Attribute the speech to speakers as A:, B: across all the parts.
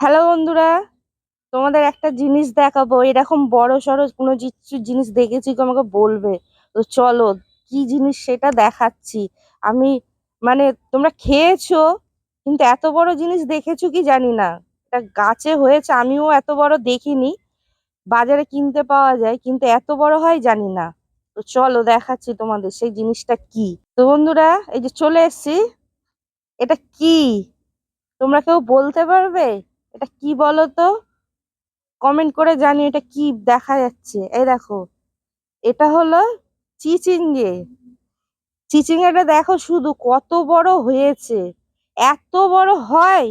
A: Hello বন্ধুরা, তোমাদের একটা জিনিস দেখাবো। এরকম বড় সড়ো কোনো কিছু জিনিস দেখেছি আমাকে বলবে? তো চলো, কি জিনিস সেটা দেখাচ্ছি। আমি মানে তোমরা খেয়েছো, কিন্তু এত বড় জিনিস দেখেছ কি জানি না। এটা গাছে হয়েছে, আমিও এত বড় দেখিনি। বাজারে কিনতে পাওয়া যায়, কিন্তু এত বড় হয় জানি না। তো চলো, দেখাচ্ছি তোমাদের সেই জিনিসটা কি। তো বন্ধুরা, এই যে চলে এসেছি। এটা কি? তোমরা কেউ বলতে পারবে? এটা কি বলো তো কমেন্ট করে জানি এটা কি দেখা যাচ্ছে। এই দেখো, এটা হলো চিচিঙ্গে চিচিঙ্গেটা দেখো শুধু কত বড় হয়েছে, এত বড় হয়।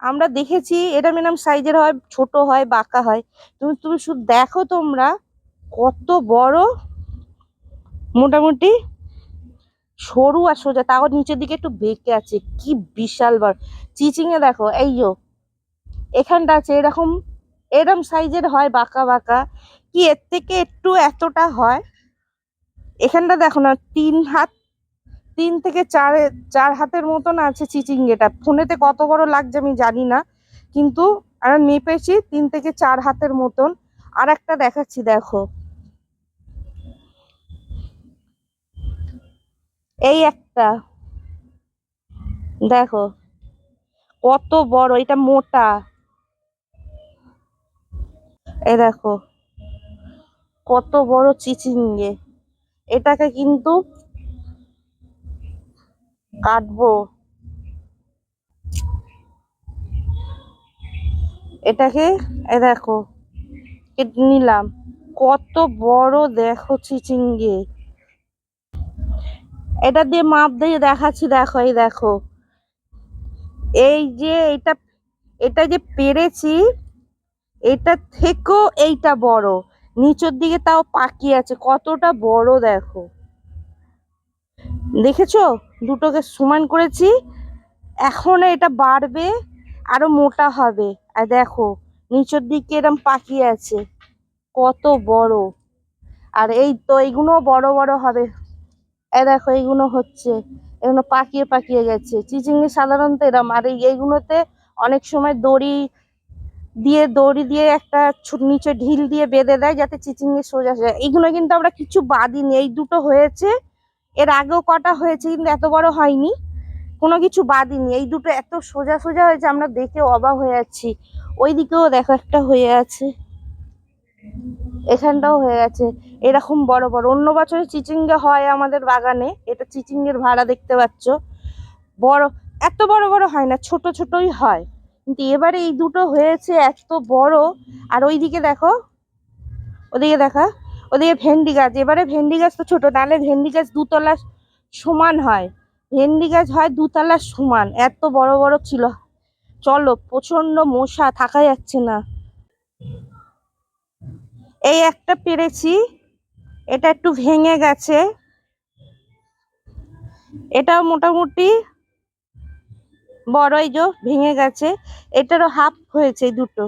A: আমরা দেখেছি, এটা মিনিমাম সাইজের হয়, ছোট হয়, বাঁকা হয়। তুমি তুমি শুধু দেখো তোমরা কত বড়, মোটামুটি সরু আর সোজা। তাও নিচের দিকে একটু বেঁকে আছে, কি বিশাল বড়। চিচিঙ্গে দেখো, এই এখানটা আছে, এরকম, এরম সাইজের হয় বাঁকা বাঁকা। কি এর থেকে একটু এতটা হয়? এখানটা দেখো না, তিন হাত, তিন থেকে চার চার হাতের মতন আছে চিচিঙ্গেটা। ফোনেতে কত বড় লাগছে আমি জানি না, কিন্তু আর মেপেছি তিন থেকে চার হাতের মতন। আর একটা দেখাচ্ছি, দেখো। এই একটা, দেখো। কত বড়, এটা মোটা। এই দেখো, কত বড় চিচিঙ্গে। এটাকে কিন্তু কাটবো। এটাকে এ দেখো, কেটে নিলাম। কত বড় দেখো চিচিঙ্গে। এটা দিয়ে মাপ দিয়ে দেখাচ্ছি, দেখো, এই দেখো। এই যে এটা এটা যে পেরেছি এটা থেকেও এইটা বড়। নিচের দিকে তাও পাকি আছে, কতটা বড় দেখো। দেখেছ? দুটোকে সমান করেছি, এখন এটা বাড়বে, আরও মোটা হবে। আর দেখো, নিচের দিকে এরম পাকি আছে, কত বড়। আর এই তো এইগুলো বড় বড় হবে। এই দেখো এইগুলো হচ্ছে এগুলো পাকিয়ে পাকিয়ে গেছে। চিচিংড়ি সাধারণত এরম, আর এই এইগুলোতে অনেক সময় দড়ি দিয়ে দড়ি দিয়ে একটা নিচে ঢিল দিয়ে বেঁধে দেয় যাতে চিচিঙ্গি সোজা যায়। এইগুলো কিন্তু আমরা কিছু বাদিনি এই দুটো হয়েছে। এর আগেও কটা হয়েছে কিন্তু এত বড় হয়নি। কোনো কিছু বাদিনি এই দুটো এত সোজা সোজা হয়েছে, আমরা দেখে অবাক হয়ে যাচ্ছি। ওই দিকেও দেখো একটা হয়ে আছে। এখানটাও হয়ে গেছে এরকম বড় বড়। অন্য বছরে চিচিঙ্গা হয় আমাদের বাগানে। এটা চিচিঙ্গের ভাড়া দেখতে পাচ্ছ। বড় এত বড় বড় হয় না, ছোট ছোটই হয়। কিন্তু এবারে এই দুটো হয়েছে এত বড়। আর ওইদিকে দেখো, ওদিকে দেখা, ওদিকে ভেন্ডি গাছ। এবারে ভেন্ডি গাছ তো ছোট, নাহলে ভেন্ডি গাছ দুতলা সমান হয়। ভেন্ডি গাছ হয় দুতলা সমান, এত বড় বড় ছিল। চলো প্রচণ্ড মশা, থাকা যাচ্ছে না। এই একটা পেরেছি, এটা একটু ভেঙে গেছে। এটাও মোটামুটি বড়ই যে ভেঙে গেছে। এটারও হাফ হয়েছে দুটো।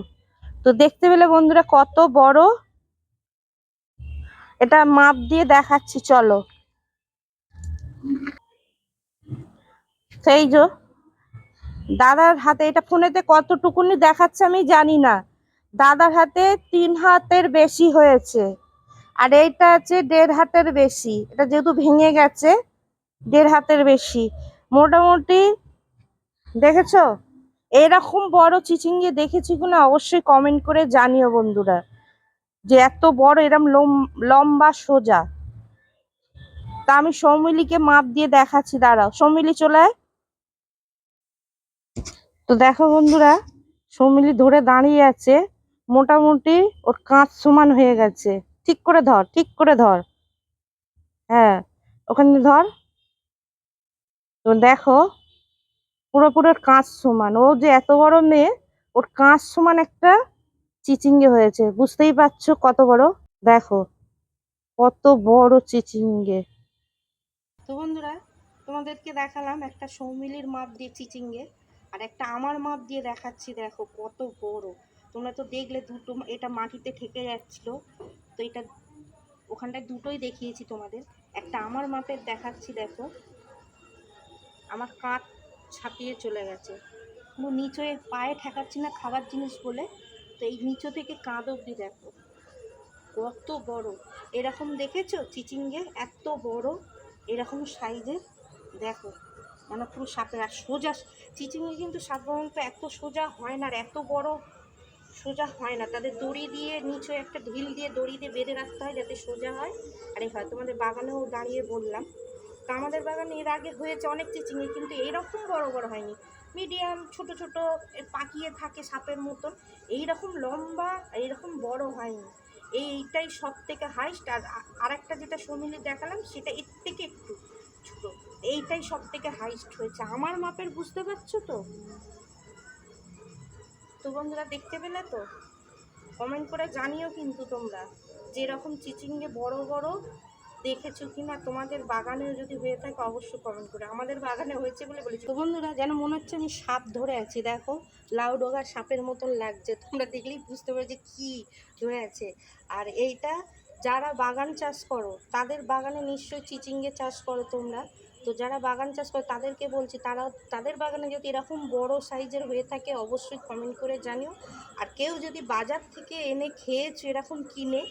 A: তো দেখতে পেলে বন্ধুরা কত বড়। এটা মাপ দিয়ে দেখাচ্ছি, চলো। সেই যে দাদার হাতে, এটা ফোনেতে কতটুকুনি দেখাচ্ছে আমি জানি না। দাদার হাতে তিন হাতের বেশি হয়েছে। আর এইটা আছে দেড় হাতের বেশি। এটা যেহেতু ভেঙে গেছে, দেড় হাতের বেশি। মোটামুটি দেখেছ? এরকম বড় চিচিঙ্গে দেখেছি কিনা অবশ্যই কমেন্ট করে জানিও বন্ধুরা। যে এত বড়, এরম লম্বা, সোজা। তা আমি সৌমিলিকে মাপ দিয়ে দেখাচ্ছি, দাঁড়াও। সৌমিলি, চলে। তো দেখো বন্ধুরা, সৌমিলি ধরে দাঁড়িয়ে আছে। মোটামুটি ওর কাঁচ সমান হয়ে গেছে। ঠিক করে ধর, ঠিক করে ধর। হ্যাঁ ওখানে ধর। তো দেখো পুরোপুরি কাঁচ সমান। ও যে এত বড় মেয়ে, ওর কাঁচ সমান একটা চিচিঙ্গে হয়েছে। বুঝতেই পারছ কত বড়? দেখো, কত বড় চিচিঙ্গে। তো বন্ধুরা, তোমাদেরকে দেখালাম একটা সৌমিলির মাপ দিয়ে চিচিঙ্গে, আর একটা আমার মাপ দিয়ে দেখাচ্ছি, দেখো কত বড়। তোমরা তো দেখলে দুটো এটা মাটিতে ঠেকে যাচ্ছিল। তো এটা ওখানটায় দুটোই দেখিয়েছি তোমাদের। একটা আমার মাপের দেখাচ্ছি, দেখো। আমার কাঠ ছাপিয়ে চলে গেছে। পুরো নিচে পায়ে ঠেকাচ্ছি না খাবার জিনিস বলে, তো এই নিচে থেকে কাঁধ অব্দি দেখো। কত বড়। এরকম দেখেছ? চিচিঙ্গে এত বড়, এরকম সাইজের দেখো মানে পুরো সাপের আর সোজা চিচিঙ্গে কিন্তু সাধারণত এত সোজা হয় না আর এত বড় সোজা হয় না। তাদের দড়ি দিয়ে নিচে একটা ঢিল দিয়ে দড়ি দিয়ে বেঁধে রাখতে হয় যাতে সোজা হয়। আর এই হয় তোমাদের বাগানেও দাঁড়িয়ে বললাম। তো আমাদের বাগানে এর আগে হয়েছে অনেক চিচিঙ্গে কিন্তু এইরকম বড় বড় হয়নি। মিডিয়াম ছোট ছোট পাকিয়ে থাকে সাপের মতন, এইরকম লম্বা, এইরকম বড় হয়নি। এইটাই সব থেকে হাইস্ট আর আরেকটা যেটা সমিলি দেখালাম, সেটা এর থেকে একটু ছোটো। এইটাই সব থেকে হাইস্ট হয়েছে। আমার মাপের বুঝতে পারছ তো? তো বন্ধুরা, দেখতে পেলে তো? কমেন্ট করে জানিও কিন্তু তোমরা। যে এরকম চিচিঙ্গে বড় বড় দেখেছ কি না তোমাদের বাগানেও যদি হয়ে থাকে অবশ্যই কমেন্ট করে। আমাদের বাগানে হয়েছে বলে বলেছি। তো বন্ধুরা, যেন মনে হচ্ছে আমি সাপ ধরে আছি, দেখো, লাউ ডগা সাপের মতন লাগছে। তোমরা দেখলেই বুঝতে পারো যে কী ধরে আছে। আর এইটা যারা বাগান চাষ করো, তাদের বাগানে নিশ্চয়ই চিচিঙ্গে চাষ করো তোমরা। তো যারা বাগান চাষ করে, তাদেরকে বলছি, তারা, তাদের বাগানে যদি এরকম বড় সাইজের হয়ে থাকে, অবশ্যই কমেন্ট করে জানিও। আর কেউ যদি বাজার থেকে এনে খেয়েছো এরকম কিনে,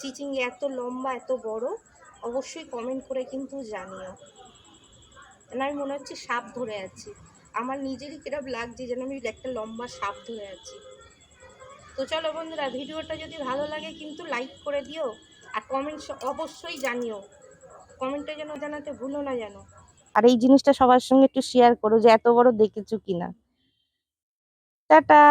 A: চিচিঙ্গে এত লম্বা, এত বড় অবশ্যই কমেন্ট করে কিন্তু জানিও। না আমি মনে হচ্ছে সাপ ধরে আছি। আমার নিজেরই কিরম লাগছে যেন আমি একটা লম্বা সাপ ধরে আছি। তো চলো বন্ধুরা, ভিডিওটা যদি ভালো লাগে কিন্তু লাইক করে দিও। আর কমেন্ট অবশ্যই জানিও। কমেন্টে যেন জানাতে ভুলো না জানো আর এই জিনিসটা সবার সঙ্গে একটু শেয়ার করো যে এত বড় দেখেছ কিনা। টাটা!